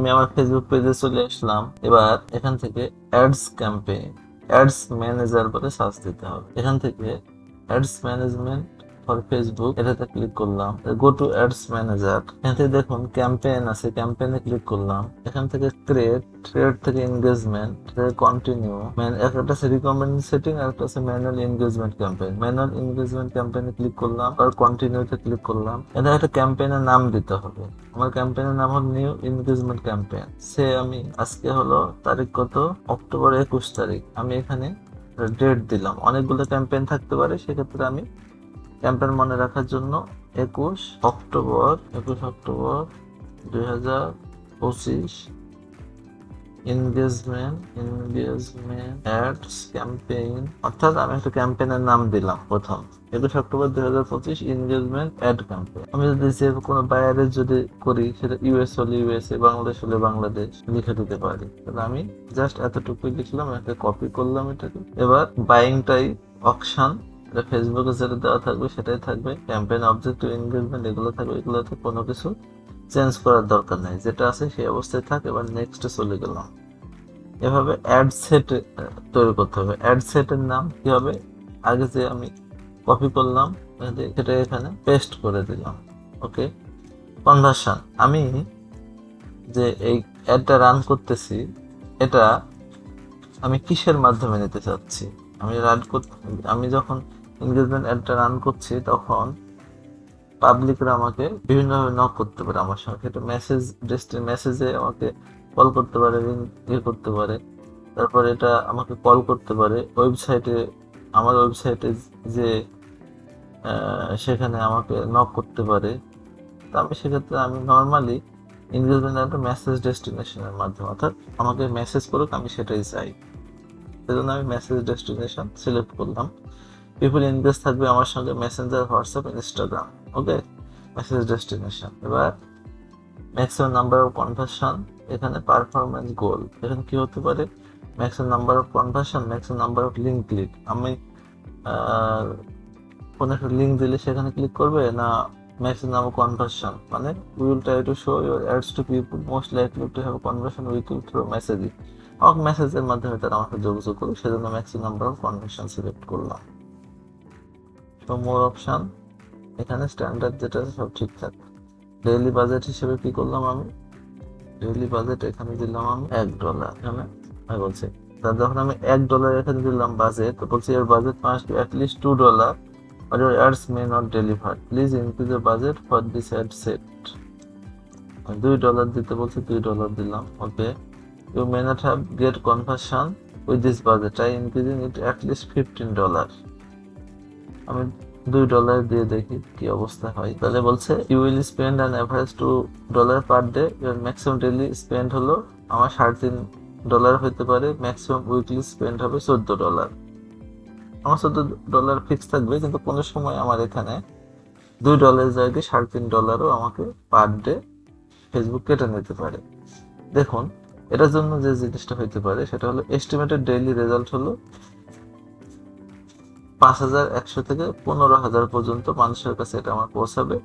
আমি আমার ফেসবুক পেজে চলে আসলাম। এবার এখান থেকে অ্যাডস ক্যাম্পেইন অ্যাডস ম্যানেজার বলে সার্চ দিতে হবে। এখান থেকে অ্যাডস ম্যানেজমেন্ট ফর ফেসবুক এটাতে ক্লিক করলাম। গো টু অ্যাডস ম্যানেজার থেকে দেখুন ক্যাম্পেইন আছে ক্যাম্পেইনে ক্লিক করলাম। এখান থেকে ক্রিয়েট ক্রিয়েট থেকে এনগেজমেন্ট কন্টিনিউ একটা আছে রিকমেন্ড সেটিং আর একটা আছে manual engagement campaign manual engagement ক্যাম্পেইনে ক্লিক করলাম, আর কন্টিনিউতে ক্লিক করলাম। এটা একটা ক্যাম্পেইনের নাম দিতে হবে। আমার ক্যাম্পেইনের নাম হলো নিউ এনগেজমেন্ট ক্যাম্পেইন সে আমি আজকে হলো তারিখ কত? অক্টোবর একুশ তারিখ। আমি এখানে ডেট দিলাম। অনেকগুলো ক্যাম্পেইন থাকতে পারে, সেক্ষেত্রে আমি ক্যাম্পেইন মনে রাখার জন্য একুশ অক্টোবর একুশ অক্টোবর দুই হাজার পঁচিশ এনগেজমেন্ট এনগেজমেন্ট অ্যাডস ক্যাম্পেইন অর্থাৎ আমি একটা ক্যাম্পেইনের নাম দিলাম প্রথম। একুশ অক্টোবর দুই হাজার পঁচিশ এনগেজমেন্ট অ্যাড ক্যাম্পেইন আমি যদি যে কোনো বাইরে যদি করি, সেটা ইউএস হলে ইউএসএ বাংলাদেশ হলে বাংলাদেশ লিখে দিতে পারি। তাহলে আমি জাস্ট এতটুকুই লিখলাম, একটা কপি করলাম এটাকে। এবার বাইংটাই অকশন এটা ফেসবুকে যেটা দেওয়া থাকবে সেটাই থাকবে। ক্যাম্পেইন অবজেক্টিভ এনগেজমেন্ট এগুলো থাকবে, এগুলোতে কোনো কিছু চেঞ্জ করার দরকার নেই। যেটা আছে সেই অবস্থায় থাক, এবার নেক্সটে চলে গেলাম। এভাবে অ্যাড সেট তৈরি করতে হবে। অ্যাড সেটের নাম কি হবে? আগে যে আমি কপি করলাম সেটা এখানে পেস্ট করে দিলাম। ওকে কনভার্সন আমি যে এই অ্যাডটা রান করতেছি, এটা আমি কিসের মাধ্যমে নিতে চাচ্ছি? আমি রান করতে আমি যখন এনগেজমেন্ট অ্যাডটা রান করছি তখন পাবলিকরা আমাকে বিভিন্নভাবে নক করতে পারে আমার সঙ্গে। এটা মেসেজ মেসেজে আমাকে কল করতে পারে ইয়ে করতে পারে। তারপর এটা আমাকে কল করতে পারে। ওয়েবসাইটে আমার ওয়েবসাইটে যে সেখানে আমাকে নক করতে পারে। তো আমি সেক্ষেত্রে আমি নর্মালি এনগেজমেন্ট একটা মেসেজ ডেস্টিনেশনের মাধ্যমে, অর্থাৎ আমাকে মেসেজ করুক, আমি সেটাই চাই। সেজন্য আমি মেসেজ ডেস্টিনেশন সিলেক্ট করলাম। পিপল এনগেজ থাকবে আমার সঙ্গে Messenger WhatsApp Instagram okay message destination এবার ম্যাক্সিমাম নাম্বার অফ কনভার্সন এখানে পারফরমেন্স গোল এখানে কি হতে পারে? Maximum number of conversion maximum number of link click আমি কোনো একটা লিঙ্ক দিলে সেখানে ক্লিক করবে না ম্যাক্সিমাম কনভার্সন মানে will try to show your ads to people most likely to have conversion with you through messaging আমাকে মেসেজের মাধ্যমে তারা আমাকে যোগাযোগ করবে সেজন্য maximum number of conversion select করলাম। তো মোর অপশান এখানে স্ট্যান্ডার্ড যেটা আছে সব ঠিকঠাক ডেইলি বাজেট হিসেবে কি করলাম আমি? ডেইলি বাজেট এখানে দিলাম আমি এক ডলার এখানে আমি বলছি তার যখন আমি এক ডলার এখানে দিলাম বাজেট তো বলছি এর budget must be at least two dollar or your ads may not deliver. Please increase the budget for this ad set. দুই ডলার দিতে বলছি, দুই ডলার দিলাম okay you may not have get conversion with this budget I increasing it at least fifteen dollar আমি দুই dollar দিয়ে দেখি কি অবস্থা হয়। তাহলে বলছে you will spend an average two dollar per day your maximum daily spend হলো আমার সাড়ে তিন ডলার হতে পারে ম্যাক্সিমাম উইকলি স্পেন্ড হবে চোদ্দ ডলার আমার চোদ্দ ডলার ফিক্স থাকবে, কিন্তু কোনো সময় আমার এখানে দুই ডলারের জায়গায় সাড়ে তিন ডলারও আমাকে পার ডে ফেসবুক কেটে নিতে পারে। দেখুন, এটার জন্য যে জিনিসটা হইতে পারে, সেটা হলো এস্টিমেটেড ডেইলি রেজাল্ট হলো পাঁচ হাজার একশো থেকে পনেরো হাজার পর্যন্ত মানুষের কাছে এটা আমার পৌঁছাবে।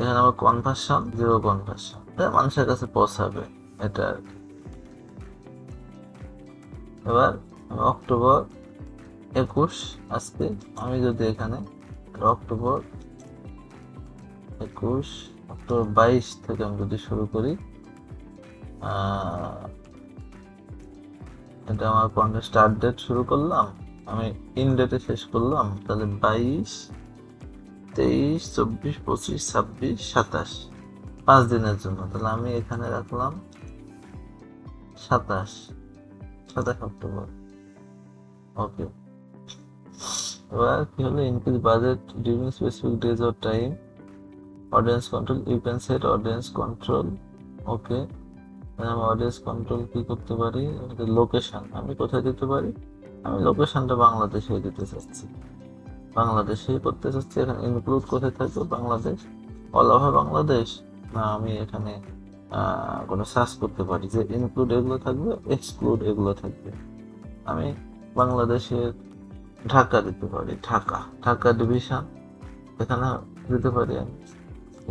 এখানে আমার কনভার্সন জিরো কনভার্সন মানুষের কাছে পৌঁছাবে এটা আর কি। এবার, অক্টোবর একুশ, আজকে আমি যদি এখানে অক্টোবর একুশ, অক্টোবর বাইশ থেকে আমি যদি শুরু করি এটা আমার কোনটা স্টার্ট ডেট শুরু করলাম। আমি ইন ডেটে শেষ করলাম, তাহলে বাইশ, তেইশ, চব্বিশ, পঁচিশ, ছাব্বিশ, সাতাশ। পাঁচ দিনের জন্য, তাহলে আমি এখানে রাখলাম সাতাশ সাতাশ অক্টোবর। ওকে এবার কি হলো? Increase budget during specific days or time audience control you can set audience control okay আমি অডিয়েন্স কন্ট্রোল কি করতে পারি? লোকেশন আমি কোথায় দিতে পারি? আমি লোকেশনটা বাংলাদেশে দিতে চাচ্ছি। বাংলাদেশেই করতে চাচ্ছি, এখানে ইনক্লুড কোথায় থাকবে বাংলাদেশ। All over Bangladesh? না, আমি এখানে কোনো সার্চ করতে পারি যে ইনক্লুড এগুলো থাকবে এক্সক্লুড এগুলো থাকবে। আমি বাংলাদেশের ঢাকা দিতে পারি, ঢাকা ঢাকা ডিভিশন এখানে দিতে পারি আমি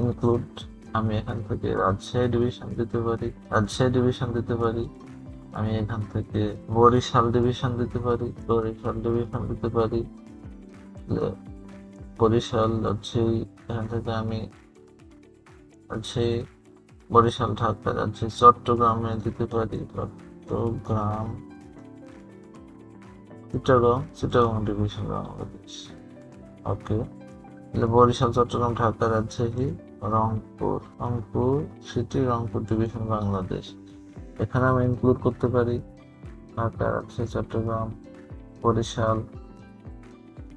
ইনক্লুড আমি এখান থেকে রাজশাহী ডিভিশন দিতে পারি, রাজশাহী ডিভিশন দিতে পারি। আমি এখান থেকে বরিশাল ডিভিশন দিতে পারি, বরিশাল ডিভিশন দিতে পারি। বরিশাল রাজশাহী এখান থেকে আমি রাজশাহী বরিশাল ঢাকা রাজশাহী চট্টগ্রামে দিতে পারি, Chattogram, Chittagong Chittagong division Bangladesh. Okay Barishal, Chattogram, Dhaka Rajshahi Rangpur Rangpur city Rangpur division Bangladesh. এখানে আমি ইনক্লুড করতে পারি ঢাকা রাজশাহী চট্টগ্রাম, বরিশাল,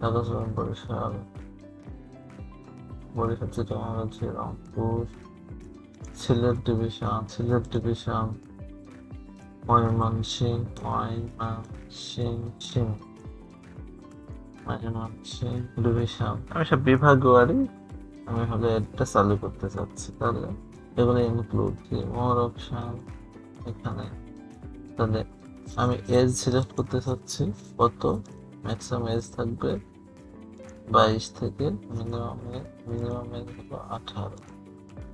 ঢাকা চট্টগ্রাম বরিশাল বরিশাল, চিটাগং রাজশাহী রংপুর সিলেট ডিভিশন সিলেট ডিভিশন ময়মনসিং ময়মনসিং সিং ময়মনসিং ডিভিশন। আমি সব বিভাগওয়ারি, আমি হলে এটা চালু করতে চাচ্ছি, তাহলে এগুলো ইনক্লুড কি মোর অপশন এখানে। তাহলে আমি এজ সিলেক্ট করতে চাচ্ছি, কত? ম্যাক্সিমাম এজ থাকবে বাইশ থেকে মিনিমাম মিনিমাম এজ হলো আঠারো।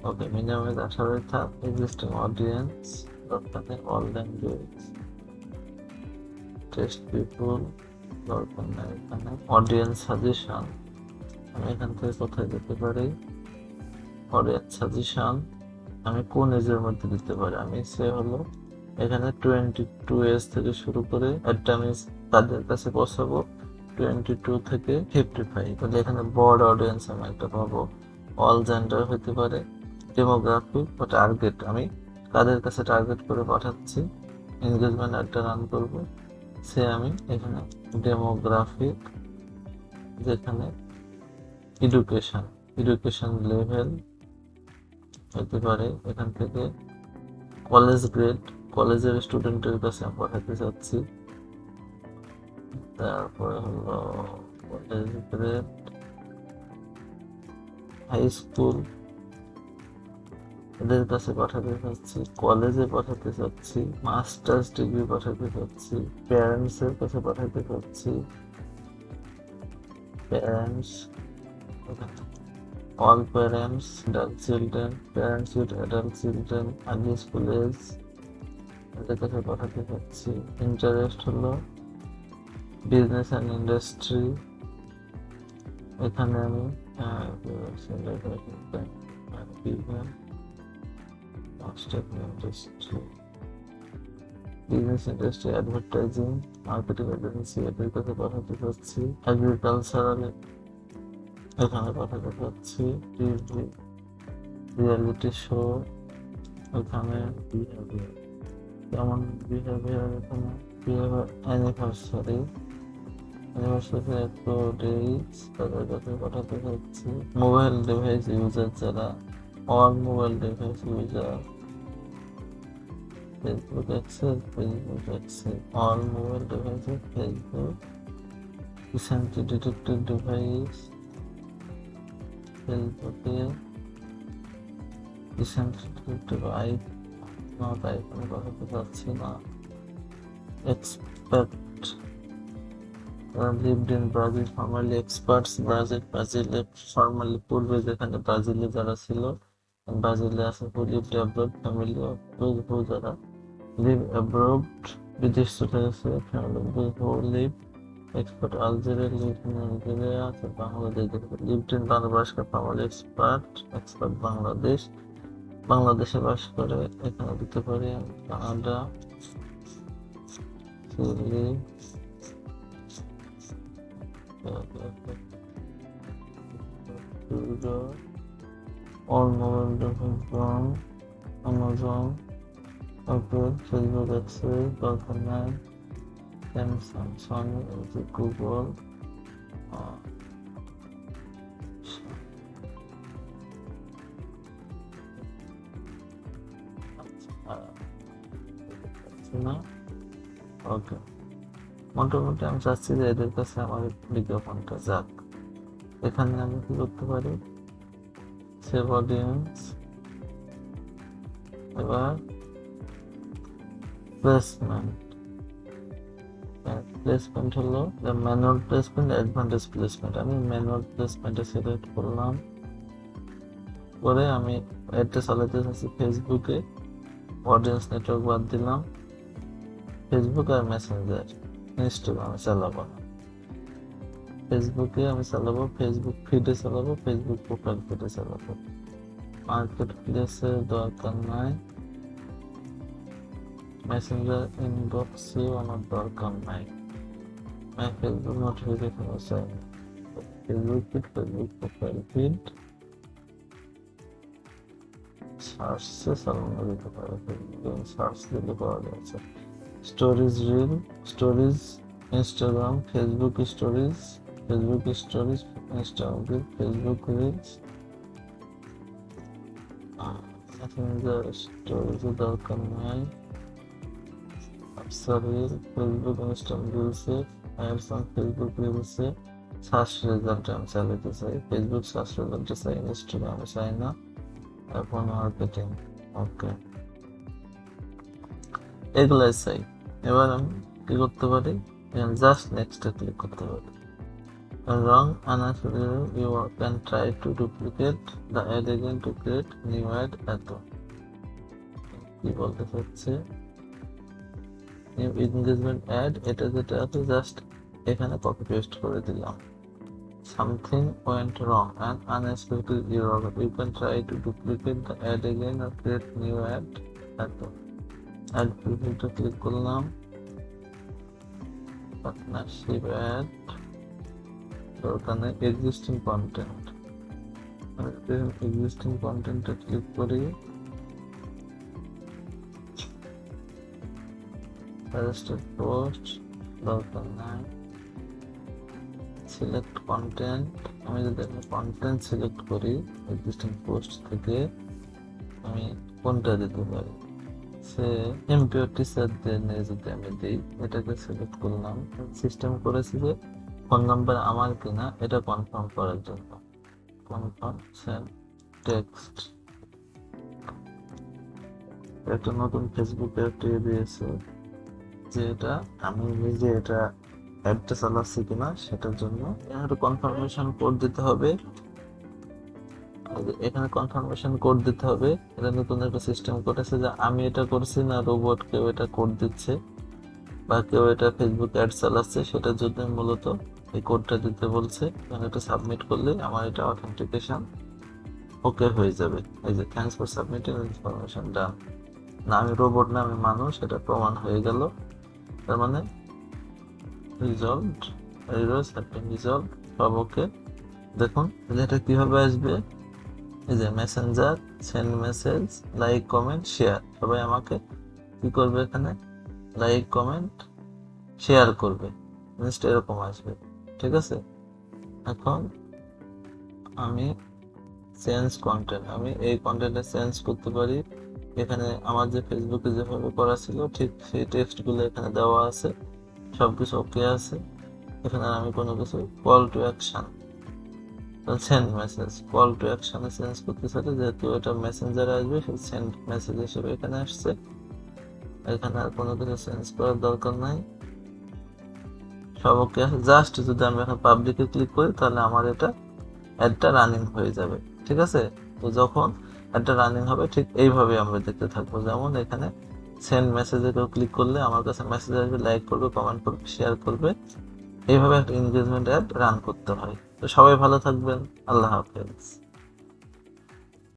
ওকে মিনিমাম এজ আঠারোই থাক এক্সিস্টিং অডিয়েন্স দরকার অল ল্যাঙ্গুয়েজ টেস্ট পিপুল দরকার এখানে। অডিয়েন্স সাজেশন আমি এখান থেকে কোথায় যেতে পারি? অডিয়েন্স সাজেশন আমি কোন এজের মধ্যে দিতে পারি? আমি সে হলো, এখানে টোয়েন্টি টু এজ থেকে শুরু করে একটা আমি তাদের কাছে বসাবো টোয়েন্টি টু থেকে ফিফটি ফাইভ তাহলে এখানে বড় অডিয়েন্স আমি একটা পাবো। অল জেন্ডার হতে পারে ডেমোগ্রাফি বা টার্গেট আমি কাদের কাছে টার্গেট করে পাঠাচ্ছি এনগেজমেন্ট একটা রান করব। সে আমি এখানে ডেমোগ্রাফিক যেখানে এডুকেশন এডুকেশন লেভেল হতে পারে। এখান থেকে কলেজ গ্রেড কলেজের স্টুডেন্টের কাছে আমি পাঠাতে চাচ্ছি তারপরে হলো কলেজ গ্রেড হাই স্কুল এদের কাছে পাঠাতে চাচ্ছি কলেজে পাঠাতে চাচ্ছি মাস্টার্স ডিগ্রি পাঠাতে চাচ্ছি প্যারেন্টস এর কাছে পাঠাতে চাচ্ছি parents all parents, adult children, parents with adult children early school age এদের কাছে পাঠাতে চাচ্ছি ইন্টারেস্ট হলো বিজনেস অ্যান্ড ইন্ডাস্ট্রি এখানে আমি business industry advertising marketing agency এদের কাছে পাঠাতে চাচ্ছি এগ্রিকালচারাল এখানে পাঠাতে চাচ্ছি টিভি রিয়েলিটি শো এখানে বিহেভিয়ার যেমন বিহেভিয়ার এখানে বিহেভিয়ার অ্যানিভার্সারি অ্যানিভার্সারি একটু ডেটস তাদের কাছে পাঠাতে চাচ্ছি মোবাইল ডিভাইস ইউজার যারা all mobile device user Facebook access Facebook access all mobile ডিভাইসে ফেসবুক রিসেন্টলি ডিটেক্টেড ডিভাইস ফেসবুকে রিসেন্টলি আই নট আইফোনে পাঠাতে পারছি না expert lived in Brazil formerly experts Brazil ব্রাজিলে ফর্মালি পূর্বে যেখানে ব্রাজিলে যারা ছিল ব্রাজিলে আছে লিভড অ্যাব্রোড ফ্যামিলি যারা লিভ অ্যাব্রোড বিদেশ চলে গেছে ফ্যামিলি লিভ lived Algeria আছে Bangladesh in Bangladesh family expert expert Bangladesh বাংলাদেশে বাস করে এখানে দিতে পারি Canada Chile all mobile devices Amazon Apple LG, Google, uh, না ওকে মোটামুটি আমি চাচ্ছি যে এদের কাছে আমার বিজ্ঞাপনটা যাক। এখানে আমি কি করতে পারি? সেভ অডিয়েন্স এবার প্লেসমেন্ট প্লেসমেন্ট হলো ম্যানুয়াল প্লেসমেন্ট অ্যাডভান্টেজ প্লেসমেন্ট আমি ম্যানুয়াল প্লেসমেন্টে সিলেক্ট করলাম। করে আমি অ্যাডটা চালাতে চাচ্ছি ফেসবুকে অডিয়েন্স নেটওয়ার্ক বাদ দিলাম। ফেসবুক আর মেসেঞ্জার ইনস্টাগ্রামে চালাবো। ফেসবুকে আমি চালাবো ফেসবুক ফিডে চালাবো ফেসবুক প্রোফাইল ফিডে চালাবো। মার্কেট প্লেসের দরকার নাই। মেসেঞ্জার ইনবক্সে আমার দরকার নাই। আমি ফেসবুক নোটিফিকেশন না Facebook feed Facebook profile feed সার্চে চালানো যেতে পারে সার্চ দিলে পাওয়া যাচ্ছে stories reel stories Instagram Facebook stories Facebook stories Instagram Facebook reels স্টোরিজের দরকার নাই রিল ফেসবুক ইনস্টাগ্রাম রিলসে অন ফেসবুক রিলসে সার্চ রেজাল্ট আমি চালাতে চাই। ফেসবুক সার্চ রেজাল্টে চাই ইনস্টাগ্রামে চাই না। এখন মার্কেটিং ওকে এগুলাই চাই। এবার আমি কি করতে পারি? জাস্ট নেক্সটে ক্লিক করতে পারি। Wrong unnecessary you can try to duplicate the ad again to create new ad এত কি বলতে চাচ্ছে? নিউ এনগেজমেন্ট অ্যাড এটা যেটা আছে জাস্ট এখানে কপি পেস্ট করে দিলাম। Something went wrong and unexpected error you can try to duplicate the ad again or create new ad এত অ্যাড প্রিভিউতে ক্লিক করলাম। পার্টনারশিপ অ্যাড ওখানে এক্সিস্টিং কন্টেন্ট এক্সিস্টিং কন্টেন্টে ক্লিক করি সাজেস্টেড পোস্ট দরকার নাই। সিলেক্ট কন্টেন্ট আমি যদি একটা কন্টেন্ট সিলেক্ট করি এক্সিস্টিং পোস্ট থেকে আমি কোনটা দিতে পারি? সে এমপিও টিচার নিয়ে যদি আমি দিই, এটাকে সিলেক্ট করলাম। সিস্টেম করেছি যে ফোন নাম্বার আমার কিনা, এটা কনফার্ম করার জন্য। কনফার্ম সেন্ড টেক্সট একটা নতুন ফেসবুকে দিয়েছে যে এটা আমি নিজে এটা অ্যাডটা চালাচ্ছি কিনা সেটার জন্য এখানে কনফার্মেশন কোড দিতে হবে। এখানে কনফার্মেশন কোড দিতে হবে। এটা নতুন একটা সিস্টেম করেছে যে আমি এটা করছি না রোবট কেউ এটা কোড দিচ্ছে বা কেউ এটা ফেসবুক অ্যাড চালাচ্ছে, সেটার জন্য মূলত এই কোডটা দিতে বলছে। এবং এটা সাবমিট করলে আমার এটা অথেন্টিকেশন ওকে হয়ে যাবে। এই যে thanks for submitting information done না আমি রোবট না, আমি মানুষ, এটা প্রমাণ হয়ে গেল। তার মানে resolve errors have been resolve সব ওকে দেখুন, এটা কীভাবে আসবে? এই যে Messenger send message like comment share সবাই আমাকে কি করবে এখানে? লাইক কমেন্ট শেয়ার করবে। জিনিসটা এরকম আসবে। ঠিক আছে? এখন আমি চেঞ্জ কন্টেন্ট আমি এই কন্টেন্টে চেঞ্জ করতে পারি। এখানে আমার যে ফেসবুকে যেভাবে করা ছিল, ঠিক সেই টেক্সটগুলো এখানে দেওয়া আছে। সব কিছু ওকে আছে। এখানে আমি কোনো কিছু call to action send message call to অ্যাকশনে চেঞ্জ করতে চাইলে যেহেতু এটা মেসেঞ্জারে আসবে, সেই সেন্ড মেসেজ হিসেবে এখানে আসছে। এখানে আর কোনো কিছু চেঞ্জ করার দরকার নাই। সব ওকে আছে। জাস্ট যদি আমি এখন পাবলিকে ক্লিক করি, তাহলে আমার এটা অ্যাডটা রানিং হয়ে যাবে। ঠিক আছে? তো যখন অ্যাডটা রানিং হবে, ঠিক এইভাবে আমরা দেখতে থাকব। যেমন এখানে সেন্ড মেসেজে কেউ ক্লিক করলে আমার কাছে মেসেজ আসবে লাইক করবে কমেন্ট করবে শেয়ার করবে। এইভাবে একটা এনগেজমেন্ট অ্যাড রান করতে হয়। তো সবাই ভালো থাকবেন। আল্লাহ হাফেজ।